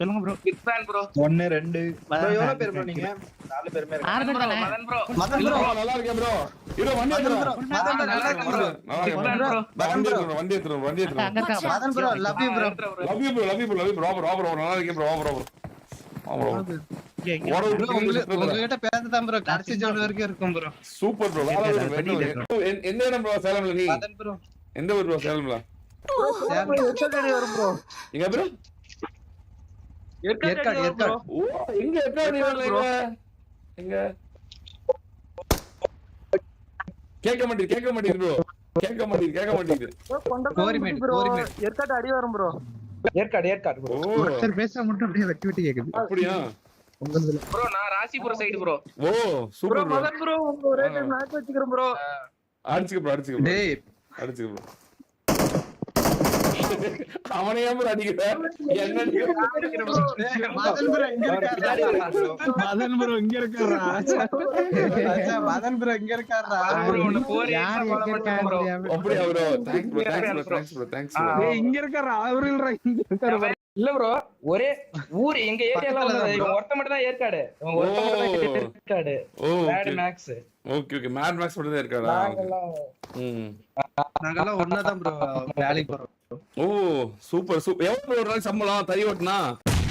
சொல்லுங்க bro big fan bro ஒன்னு ரெண்டு. bro, எவ்வளவு பேர் bro நீங்க? நாலு பேருமே இருக்கீங்க. ஆறு பேர் தானே? Madan bro Madan bro, bro நல்லா இருக்கேன் bro. இரு, வண்டி எடுத்துட்டு வா. மதன் bro, நல்லா இருக்கேன் bro. நல்லா பிக் ஃபேன் bro. ப்ro வண்டி எடுத்துட்டு வா, வண்டி எடுத்துட்டு வா, வண்டி இருக்கா Madan bro love you bro. Love you bro, love you bro, love you bro. வா bro, வா bro, வா bro. நல்லா இருக்கேன் ப்ரோ கடைசி ஜோன் வரைக்கும் இருக்கும் ப்ரோ சூப்பர் ப்ரோ எந்த- இடம் ப்ரோ சேலம்ல நீ? மதன் ப்ரோ எந்த ஊர் ப்ரோ சேலம்ல? ப்ரோ எங்க ப்ரோ ஏற்காடு ஏற்காடு எங்க எங்க எங்க கேட்க மாட்டேங்குது கேட்க மாட்டேங்குது ப்ரோ கேட்க மாட்டேங்குது கேட்க கோரிமேடு கோரிமேடு ஏற்காடு அடி வரும் ப்ரோ ஏற்காடு ஏற்காடு ஓ ஒருத்தர் பேச மட்டும் அப்படியே வெட்டி வெட்டி கேக்குது. அப்படியா? ப்ரோ நான் ராசிபுரம் சைடு ப்ரோ ஓ சூப்பர் ப்ரோ மதன் ப்ரோ உங்க ஒரே டைம் மேட்ச் வச்சுக்கிறேன் ப்ரோ அடிச்சுக்க ப்ரோ அடிச்சுக்க ப்ரோ டேய். அடிச்சுக்க ப்ரோ அவனே ஏன் bro அடிக்கிற. என்ன மதன் ப்ரோ இங்க இருக்காரா மதன் ப்ரோ இங்க இருக்காரா? ப்ரோ இங்க இருக்காரா? யார். அப்படியா bro? Thanks bro. Thanks bro. Thanks bro. இங்க இருக்காரா? அவரு இல்ல இங்க இருக்காரு. இல்ல ப்ரோ ஒரே ஊர் எங்க ஏரியால தான் ஒருத்த மட்டும் தான் ஏற்காடு. இவன் ஒருத்த மட்டும் தான். Yercaud okay max okay okay mad max மட்டும் தான் இருக்காடா நாங்கெல்லாம் ம். நாங்கெல்லாம் ஒண்ணாதான் ப்ரோ வேலைக்கு போறோம். ஓ சூப்பர் சூப்பர் எவ்வளவு ஒரு நாள் சம்பளம்? தறி ஓட்டுனா?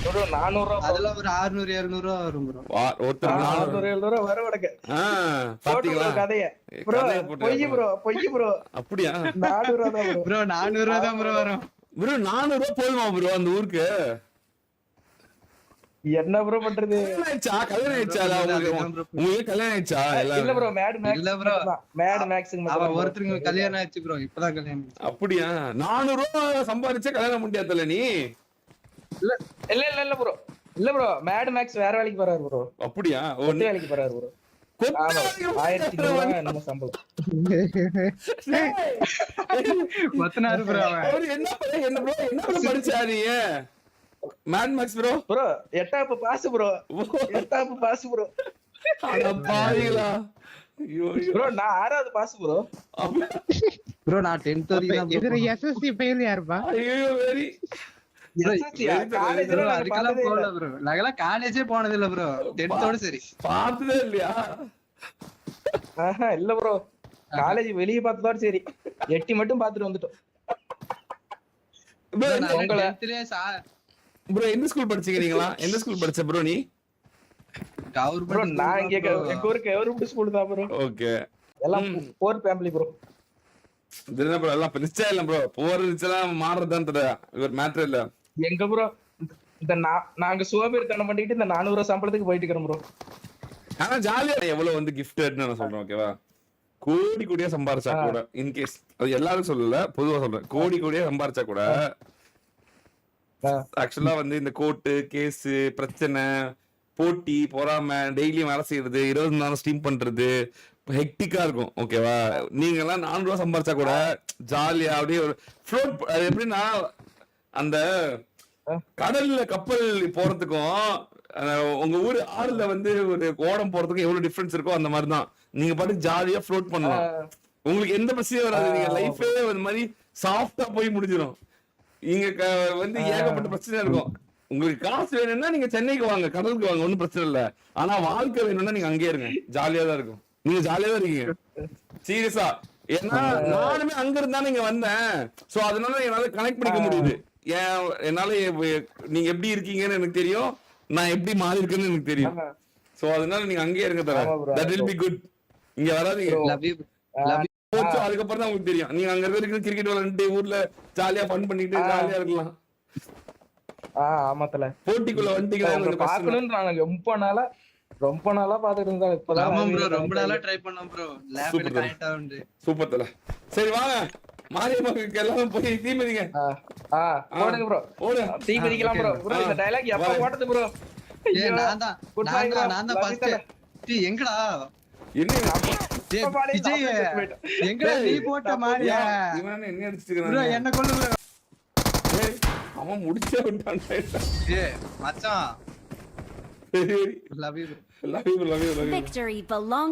ஒரு நானூறு ரூபா அதெல்லாம் ஒரு 600 700 ரூபா வரும் ப்ரோ நானூறு. நானூறு எழுநூறு ரூபா வர உனக்கு. ஆ பாத்தீங்களா? கதைய. ப்ரோ பொய் ப்ரோ பொய் ப்ரோ அப்படியா? நானூறு ரூபா தான் ப்ரோ 400 ரூபா தான் ப்ரோ வரும். ப்ரோ நானூறு ரூபாய் போதுமா ப்ரோ அந்த ஊருக்கு? என்ன ப்ரோ பண்றது? கல்யாணம் ஆயிடுச்சா? கல்யாணம் ஆயிடுச்சா? உங்களுக்கு கல்யாணம் ஆயிடுச்சா? இல்ல ப்ரோ மேட் மேக்ஸ் இல்ல bro. மேட் மேக்ஸுக்கு அவ ஒருத்தருக்கு கல்யாணம் ஆயிடுச்சு ப்ரோ இப்பதான் கல்யாணம். அப்படியா? நானூறு ரூபாய் சம்பாதிச்சா கல்யாணம் முடியாதுல்ல நீ? இல்ல இல்ல இல்ல ப்ரோ இல்ல ப்ரோ மேட் மேக்ஸ் வேற வேலைக்கு போறாரு ப்ரோ அப்படியா? நீ- வேலைக்கு போறாரு bro mad max bro bro எட்டாப்பு pass bro எட்டாப்பு பாஸ் ப்ரோ ஐயோ. ப்ரோ நான் ஆறாவது பாஸ் ப்ரோ bro நான் 10th வரைக்கும் இதுல. எஸ்எஸ்சி ஃபெயில் யாருப்பா? ஐயோ வெரி நாங்கெல்லாம் காலேஜே போனது இல்ல. ப்ரோ டென்த்தோட சரி. பார்த்ததே இல்லையா? இல்ல ப்ரோ காலேஜ் வெளிய பார்த்ததோட சரி. எட்டி மட்டும் பார்த்துட்டு வந்துட்டோம். Bro எந்த ஸ்கூல் படிச்சீங்க எந்த ஸ்கூல் படிச்ச ப்ரோ நீ? ப்ரோ நான் இங்க. எங்க கவர்மெண்ட் ஸ்கூல் தான் ப்ரோ ஓகே எல்லாம் போர் ஃபேமிலி ப்ரோ ப்ரோ எல்லாம் பிரிச்சா இல்ல ப்ரோ போறதுச்செல்லாம் மாறுறதுதான் தெரியா இவர் மேட்ரு இல்ல. எங்க ப்ரோ இந்த நாங்க சோபேறித்தனம் பண்ணிட்டு இந்த நானூறு ரூபாய் சம்பளத்துக்கு போயிட்டு இருக்கிறோம் ப்ரோ ஆனா ஜாலியா எவ்வளவு வந்து கிஃப்டட்னு நான் சொல்றேன் ஓகேவா கோடி கோடியா சம்பாரிச்சா கூட இன்கேஸ் அது எல்லாரும் சொல்லல பொதுவா சொல்றேன். கோடி கோடியா சம்பாரிச்சா கூட. ஆக்சுவலா வந்து இந்த கோர்ட்டு கேஸ் பிரச்சனை போட்டி பொறாம டெய்லியும் வேலை செய்யறது இருபது நேரம் ஸ்டீம் பண்றது ஹெக்டிக்கா இருக்கும் ஓகேவா நீங்க எல்லாம் நானூறு ரூபா சம்பாரிச்சா கூட ஜாலியா அப்படியே ஒரு ஃப்ளோட் அது எப்படின்னா அந்த கடல்ல கப்பல் போறதுக்கும் உங்க ஊர் ஆறுல வந்து ஒரு ஓடம் போறதுக்கும் எவ்வளவு டிஃபரன்ஸ் இருக்கோ அந்த மாதிரி தான் நீங்க பாட்டு ஜாலியா ஃப்ளோட் பண்ணலாம். உங்களுக்கு எந்த பிரச்சனையும் வராது. நீங்க லைஃபே இந்த மாதிரி சாஃப்டா போய் முடிஞ்சிடும். இங்க வந்து ஏகப்பட்ட பிரச்சனை இருக்கும். உங்களுக்கு காசு வேணும்னா நீங்க சென்னைக்கு வாங்க கடலுக்கு வாங்க ஒண்ணும் பிரச்சனை இல்ல. ஆனா வாழ்க்கை வேணும்னா நீங்க அங்கேயே இருங்க. ஜாலியா தான் இருக்கும். நீங்க ஜாலியா தான் இருக்கீங்க. சீரியஸா ஏன்னா நானுமே அங்க இருந்தா நீங்க வந்தேன். சோ அதனால என்னால கனெக்ட் பண்ணிக்க முடியுது. ஏன் என்னால நீங்க எப்படி இருக்கீங்கன்னு எனக்கு தெரியும். நான் எப்படி மாறி இருக்கேன்னு எனக்கு தெரியும். சோ அதனால நீங்க அங்கேயே இருங்க தர. தட் வில் பி குட் இங்க வராதீங்க. போச்சு அதுக்கப்புறம் தான் உங்களுக்கு தெரியும். நீங்க அங்க இருக்கிற கிரிக்கெட் விளையாண்டு ஊர்ல ஜாலியா ஃபன் பண்ணிட்டு ஜாலியா இருக்கலாம். ஆமாத்தல போட்டிக்குள்ள தான். பாக்கணும்னு நாங்க ரொம்ப நாளா ரொம்ப நாளா பாத்துட்டு இருந்தா இப்பதான் ரொம்ப நாளா ட்ரை பண்ணோம் ப்ரோ லேப்ல Super. கனெக்ட் ஆகுது சூப்பர் தல. சரி வாங்க. மாரியம்மாக்கு எல்லாரும் போய் தீ மிதிங்க. ப்ரோ ஓடு தீ மிதிக்கலாம் ப்ரோ ப்ரோ இந்த எப்ப ப்ரோ ஏய் நான் தான் நான் நான் ஃபர்ஸ்ட் எங்கடா? என்ன விஜய். எங்கடா நீ போட்ட இவன் என்ன அடிச்சிட்டு ப்ரோ என்ன ஏய், அவன் முடிச்சே விட்டான் ஏய் மச்சான். சரி love you love you love you love you Victory belongs